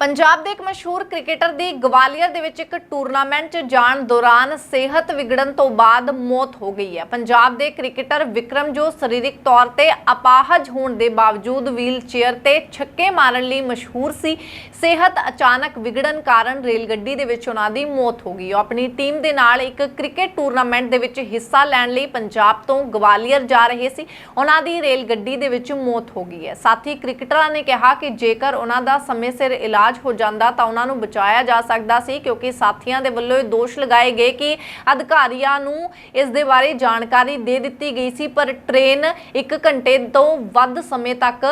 ਪੰਜਾਬ ਦੇ ਇੱਕ ਮਸ਼ਹੂਰ ਕ੍ਰਿਕਟਰ ਦੀ ਗਵਾਲੀਅਰ ਦੇ ਵਿੱਚ ਇੱਕ ਟੂਰਨਾਮੈਂਟ 'ਚ ਜਾਣ ਦੌਰਾਨ ਸਿਹਤ ਵਿਗੜਨ ਤੋਂ ਬਾਅਦ ਮੌਤ ਹੋ ਗਈ ਹੈ। ਪੰਜਾਬ ਦੇ ਕ੍ਰਿਕਟਰ ਵਿਕਰਮ ਜੋ ਸਰੀਰਕ ਤੌਰ ਤੇ ਅਪਾਹਜ ਹੋਣ ਦੇ ਬਾਵਜੂਦ ਵੀਲ ਚੇਅਰ ਤੇ ਛੱਕੇ ਮਾਰਨ ਲਈ ਮਸ਼ਹੂਰ ਸੀ। ਸਿਹਤ ਅਚਾਨਕ ਵਿਗੜਨ ਕਾਰਨ ਰੇਲ ਗੱਡੀ ਦੇ ਵਿੱਚ ਉਹਨਾਂ ਦੀ ਮੌਤ ਹੋ ਗਈ। ਉਹ ਆਪਣੀ ਟੀਮ ਦੇ ਨਾਲ ਇੱਕ ਕ੍ਰਿਕਟ ਟੂਰਨਾਮੈਂਟ ਦੇ ਵਿੱਚ ਹਿੱਸਾ ਲੈਣ ਲਈ ਪੰਜਾਬ ਤੋਂ ਗਵਾਲੀਅਰ ਜਾ ਰਹੇ ਸੀ। ਉਹਨਾਂ ਦੀ ਰੇਲ ਗੱਡੀ ਦੇ ਵਿੱਚ ਮੌਤ ਹੋ ਗਈ ਹੈ। ਸਾਥੀ ਕ੍ਰਿਕਟਰਾਂ ਨੇ ਕਿਹਾ ਕਿ ਜੇਕਰ ਉਹਨਾਂ ਦਾ ਸਮੇਂ ਸਿਰ ਇਲਾਜ ਹੋ ਜਾਂਦਾ ਤਾਂ ਉਹਨਾਂ ਨੂੰ ਬਚਾਇਆ ਜਾ ਸਕਦਾ ਸੀ ਕਿਉਂਕਿ ਸਾਥੀਆਂ ਦੇ ਵੱਲੋਂ ਇਹ ਦੋਸ਼ ਲਗਾਏ ਗਏ ਕਿ ਅਧਿਕਾਰੀਆਂ ਨੂੰ ਇਸ ਦੇ ਬਾਰੇ ਜਾਣਕਾਰੀ ਦੇ ਦਿੱਤੀ ਗਈ ਸੀ, ਪਰ ਟ੍ਰੇਨ 1 ਘੰਟੇ ਤੋਂ ਵੱਧ ਸਮੇਂ ਤੱਕ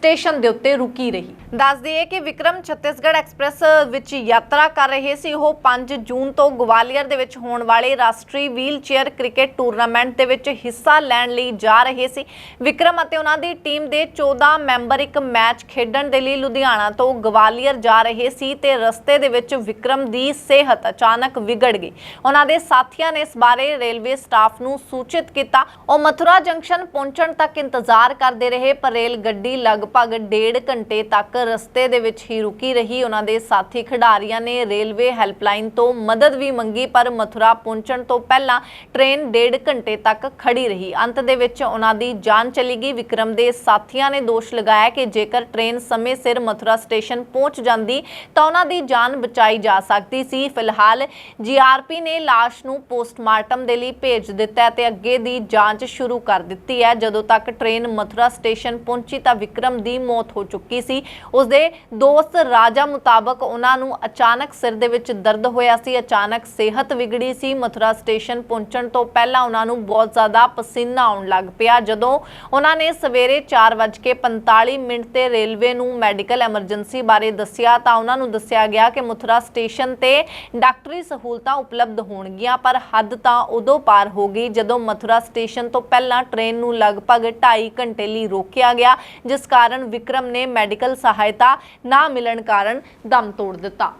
ਸਟੇਸ਼ਨ ਦੇ ਉੱਤੇ ਰੁਕੀ ਰਹੀ। ਦੱਸ ਦਈਏ ਕਿ ਵਿਕਰਮ ਛੱਤੀਸਗੜ੍ਹ ਐਕਸਪ੍ਰੈਸ ਵਿੱਚ ਯਾਤਰਾ ਕਰ ਰਹੇ ਸੀ। ਉਹ 5 ਜੂਨ ਤੋਂ ਗਵਾਲੀਅਰ ਦੇ ਵਿੱਚ ਹੋਣ ਵਾਲੇ ਰਾਸ਼ਟਰੀ ਵੀਲ ਕ੍ਰਿਕਟ ਟੂਰਨਾਮੈਂਟ ਦੇ ਵਿੱਚ ਹਿੱਸਾ ਲੈਣ ਲਈ ਜਾ ਰਹੇ ਸੀ। ਵਿਕਰਮ ਅਤੇ ਉਹਨਾਂ ਦੀ ਟੀਮ ਦੇ 14 ਮੈਂਬਰ ਇੱਕ ਮੈਚ ਖੇਡਣ ਦੇ ਲਈ ਲੁਧਿਆਣਾ ਤੋਂ ਗਵਾਲੀਅਰ ਜਾ ਰਹੇ ਸੀ ਤੇ ਰਸਤੇ ਦੇ ਵਿੱਚ ਵਿਕਰਮ ਦੀ ਸਿਹਤ ਅਚਾਨਕ ਵਿਗੜ ਗਈ। ਉਹਨਾਂ ਦੇ ਸਾਥੀਆਂ ਨੇ ਇਸ ਬਾਰੇ ਰੇਲਵੇ ਸਟਾਫ ਨੂੰ ਸੂਚਿਤ ਕੀਤਾ। ਉਹ ਮਥੁਰਾ ਜੰਕਸ਼ਨ ਪਹੁੰਚਣ ਤੱਕ ਇੰਤਜ਼ਾਰ ਕਰਦੇ ਰਹੇ, ਪਰ ਰੇਲ ਗੱਡੀ ਲਗਭਗ ਲਗਭਗ ਡੇਢ ਘੰਟੇ ਤੱਕ ਰਸਤੇ ਦੇ ਵਿੱਚ ਹੀ ਰੁਕੀ ਰਹੀ ਉਹਨਾਂ ਦੇ ਸਾਥੀ ਖਿਡਾਰੀਆਂ ਨੇ ਰੇਲਵੇ ਹੈਲਪਲਾਈਨ ਤੋਂ ਮਦਦ ਵੀ ਮੰਗੀ, ਪਰ ਮਥੁਰਾ ਪਹੁੰਚਣ ਤੋਂ ਪਹਿਲਾਂ ਟ੍ਰੇਨ ਡੇਢ ਘੰਟੇ ਤੱਕ ਖੜੀ ਰਹੀ। ਅੰਤ ਦੇ ਵਿੱਚ ਉਹਨਾਂ ਦੀ ਜਾਨ ਚਲੀ ਗਈ। ਵਿਕਰਮ ਦੇ ਸਾਥੀਆਂ ਨੇ ਦੋਸ਼ ਲਗਾਇਆ ਕਿ ਜੇਕਰ ਟ੍ਰੇਨ ਸਮੇਂ ਸਿਰ ਮਥੁਰਾ ਸਟੇਸ਼ਨ ਪਹੁੰਚ ਜਾਂਦੀ, ਤਾਂ ਉਹਨਾਂ ਦੀ ਜਾਨ ਬਚਾਈ ਜਾ ਸਕਦੀ ਸੀ। ਫਿਲਹਾਲ ਜੀਆਰਪੀ ਨੇ ਲਾਸ਼ ਨੂੰ ਪੋਸਟਮਾਰਟਮ ਦੇ ਲਈ ਭੇਜ ਦਿੱਤਾ ਹੈ ਤੇ ਅੱਗੇ ਦੀ ਜਾਂਚ ਸ਼ੁਰੂ ਕਰ ਦਿੱਤੀ ਹੈ। ਜਦੋਂ ਤੱਕ ਟ੍ਰੇਨ ਮਥੁਰਾ ਸਟੇਸ਼ਨ ਪਹੁੰਚੀ ਤਾਂ ਵਿਕਰਮ ਦੀ ਮੌਤ ਹੋ ਚੁੱਕੀ ਸੀ। ਉਸਦੇ ਦੋਸਤ ਰਾਜਾ ਮੁਤਾਬਕ ਉਹਨਾਂ ਨੂੰ ਅਚਾਨਕ ਸਿਰ ਦੇ ਵਿੱਚ ਦਰਦ ਹੋਇਆ ਸੀ, ਅਚਾਨਕ ਸਿਹਤ ਵਿਗੜੀ ਸੀ। ਮਥੁਰਾ ਸਟੇਸ਼ਨ ਪਹੁੰਚਣ ਤੋਂ ਪਹਿਲਾਂ ਉਹਨਾਂ ਨੂੰ ਬਹੁਤ ਜ਼ਿਆਦਾ ਪਸੀਨਾ ਆਉਣ ਲੱਗ ਪਿਆ। ਜਦੋਂ ਉਹਨਾਂ ਨੇ ਸਵੇਰੇ 4:45 ਮਿੰਟ ਤੇ ਰੇਲਵੇ ਨੂੰ ਮੈਡੀਕਲ ਐਮਰਜੈਂਸੀ ਬਾਰੇ ਦੱਸਿਆ, ਤਾਂ ਉਹਨਾਂ ਨੂੰ ਦੱਸਿਆ ਗਿਆ ਕਿ ਮਥੁਰਾ ਸਟੇਸ਼ਨ ਤੇ ਡਾਕਟਰੀ ਸਹੂਲਤਾਂ ਉਪਲਬਧ ਹੋਣਗੀਆਂ, ਪਰ ਹੱਦ ਤਾਂ ਉਦੋਂ ਪਾਰ ਹੋ ਗਈ ਜਦੋਂ ਮਥੁਰਾ ਸਟੇਸ਼ਨ ਤੋਂ ਪਹਿਲਾਂ ਟ੍ਰੇਨ ਨੂੰ ਲਗਭਗ 2.5 ਘੰਟੇ ਲਈ ਰੋਕਿਆ ਗਿਆ, ਜਿਸ ਕਾਰਨ ਕਾਰਨ ਵਿਕਰਮ ਨੇ ਮੈਡੀਕਲ ਸਹਾਇਤਾ ਨਾ ਮਿਲਣ ਕਾਰਨ ਦਮ ਤੋੜ ਦਿੱਤਾ।